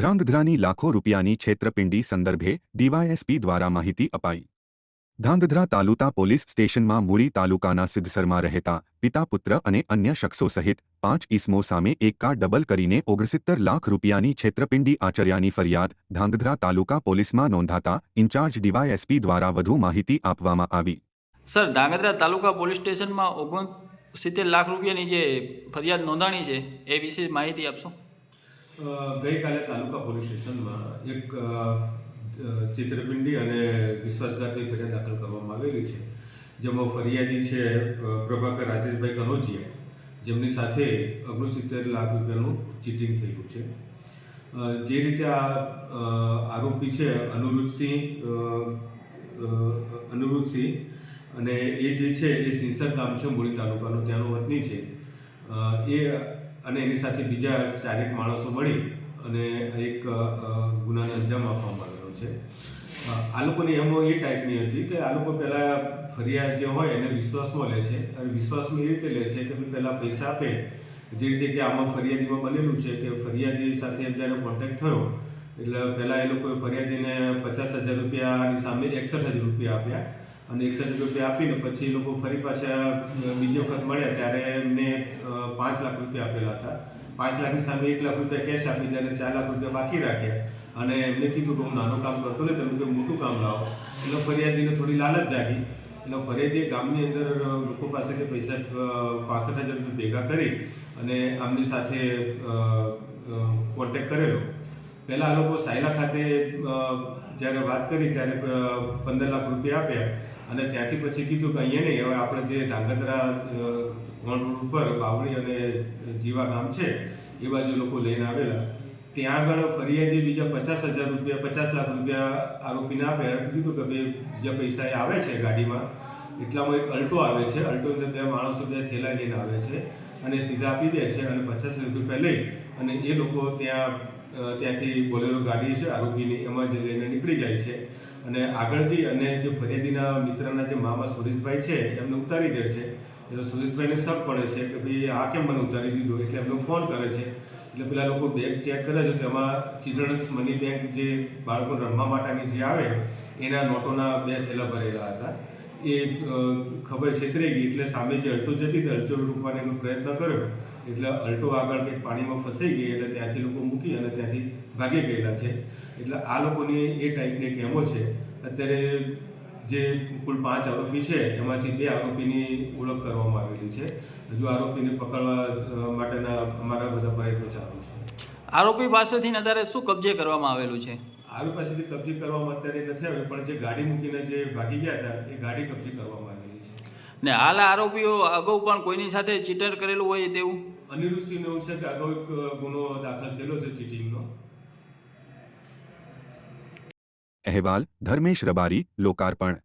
ધ્રાંગધ્રાની લાખો રૂપિયાની છેતરપિંડી સંદર્ભે ડીવાયએસપી દ્વારા માહિતી અપાઈ. ધ્રાંગધ્રા તાલુકા પોલીસ સ્ટેશનમાં મૂળી તાલુકાના સિદ્ધસરમાં રહેતા પિતા, પુત્ર અને અન્ય શખ્સો સહિત પાંચ ઇસમો સામે એક કાર ડબલ કરીને ઓગણસિત્તેર લાખ રૂપિયાની છેતરપિંડી આચર્યાની ફરિયાદ ધ્રાંગધ્રા તાલુકા પોલીસમાં નોંધાતા ઇન્ચાર્જ ડીવાયએસપી દ્વારા વધુ માહિતી આપવામાં આવી. સર, ધ્રાંગધ્રા તાલુકા પોલીસ સ્ટેશનમાં ઓગણ લાખ રૂપિયાની જે ફરિયાદ નોંધાણી છે, એ વિશે માહિતી આપશો? ગઈકાલે તાલુકા પોલીસ સ્ટેશનમાં એક ચિત્રપિંડી અને વિશ્વાસઘાતની ફરિયાદ દાખલ કરવામાં આવેલી છે. જેમાં ફરિયાદી છે પ્રભાકર રાજેશભાઈ કનોજિયા. જેમની સાથે ઓગણસિત્તેર લાખ રૂપિયાનું ચીટિંગ થયેલું છે. જે રીતે આ આરોપી છે, અનુરુદ્ધસિંહ અનુરુદ્ધસિંહ અને એ જે છે, એ સિંસર ગામ છે, મૂળી તાલુકાનું, ત્યાંનો વતની છે. એ અને એની સાથે બીજા શારીરિક માણસો મળી અને એક ગુનાને અંજામ આપવામાં આવેલો છે. આ લોકોની એમો એ ટાઈપની હતી કે આ લોકો પહેલાં ફરિયાદ જે હોય એને વિશ્વાસમાં લે છે. અને વિશ્વાસમાં એ રીતે લે છે કે પહેલાં પૈસા આપે. જે રીતે કે આમાં ફરિયાદીમાં બનેલું છે કે ફરિયાદી સાથે જ્યારે કોન્ટેક્ટ થયો, એટલે પહેલાં એ લોકોએ ફરિયાદીને પચાસ હજાર રૂપિયાની સામે એકસઠ હજાર રૂપિયા આપ્યા. અને હજાર રૂપિયા આપીને પછી એ લોકો ફરી પાછા બીજી વખત મળ્યા ત્યારે એમને પાંચ લાખ રૂપિયા આપેલા હતા. પાંચ લાખની સામે એક લાખ રૂપિયા કેશ આપી અને ચાર લાખ રૂપિયા બાકી રાખ્યા. અને એમને કીધું કે હું નાનું કામ કરતો નહીં તમે કોઈ મોટું કામ લાવો. એટલે ફરિયાદીને થોડી લાલચ જાગી. એટલે ફરિયાદીએ ગામની અંદર લોકો પાસેથી પૈસા પાસઠ હજાર રૂપિયા ભેગા કરી અને આમની સાથે કોન્ટેક કરેલો. પહેલાં આ લોકો સાયલા ખાતે જ્યારે વાત કરી ત્યારે પંદર લાખ રૂપિયા આપ્યા અને ત્યાંથી પછી કીધું કે અહીંયા નહીં, હવે આપણે જે ધાંગધ્રા કોણ રોડ ઉપર બાવળી અને જીવા ગામ છે, એ બાજુ લોકો લઈને આવેલા. ત્યાં આગળ ફરિયાદી બીજા પચાસ હજાર રૂપિયા, પચાસ લાખ રૂપિયા આરોપીને આપ્યા. કીધું કે ભાઈ બીજા પૈસા એ આવે છે ગાડીમાં, એટલામાં એક અલ્ટો આવે છે. અલ્ટો અંદર બે માણસો બે થેલા લઈને આવે છે અને સીધા આપી દે છે અને પચાસ રૂપિયા લઈ અને એ લોકો ત્યાં ત્યાંથી બોલેરો ગાડી છે, આરોપીની એમાં જ લઈને નીકળી જાય છે. અને આગળથી અને જે ફરિયાદીના મિત્રના જે મામા સુરેશભાઈ છે, એમને ઉતારી દે છે. એટલે સુરેશભાઈને શક પડે છે કે ભાઈ આ કેમ મને ઉતારી દીધો? એટલે એમને ફોન કરે છે. એટલે પેલા લોકો બેગ ચેક કરે છે તેમાં ચિલ્ડ્રન્સ મની બેંક જે બાળકો રમવા માટેની જે આવે, એના નોટોના બે થેલા ભરેલા હતા. એ ખબર છેતરી ગઈ, એટલે સામે જે અલટો જતી હતી અલટો રૂપવાનો પ્રયત્ન કર્યો. એટલે અલ્ટો આગળ કંઈક પાણીમાં ફસાઈ ગઈ એટલે ત્યાંથી લોકો મૂકી અને ત્યાંથી ભાગી ગયેલા છે. એટલે આ લોકોની એ ટાઈપની કેમો છે. અત્યારે જે કુલ પાંચ આરોપી છે એમાંથી બે આરોપીની ઓળખ કરવામાં આવેલી છે. હજુ આરોપીને પકડવા માટેના અમારા બધા પ્રયત્નો ચાલુ છે. આરોપી પાસેથી અત્યારે શું કબજે કરવામાં આવેલું છે? આરોપી પાસેથી કબજે કરવામાં અત્યારે નથી આવ્યું પણ જે ગાડી મૂકીને જે ભાગી ગયા હતા એ ગાડી કબજે કરવામાં આવેલી છે. ને હાલ આરોપીઓ અગાઉ પણ કોઈની સાથે ચીટર કરેલું હોય તેવું? અનિરુદ્ધસિંહને એવું છે કે અગાઉ એક ગુનો દાખલ થયેલો છે ચીટિંગનો અહેવાલ, ધર્મેશ રબારી, લોકાર્પણ.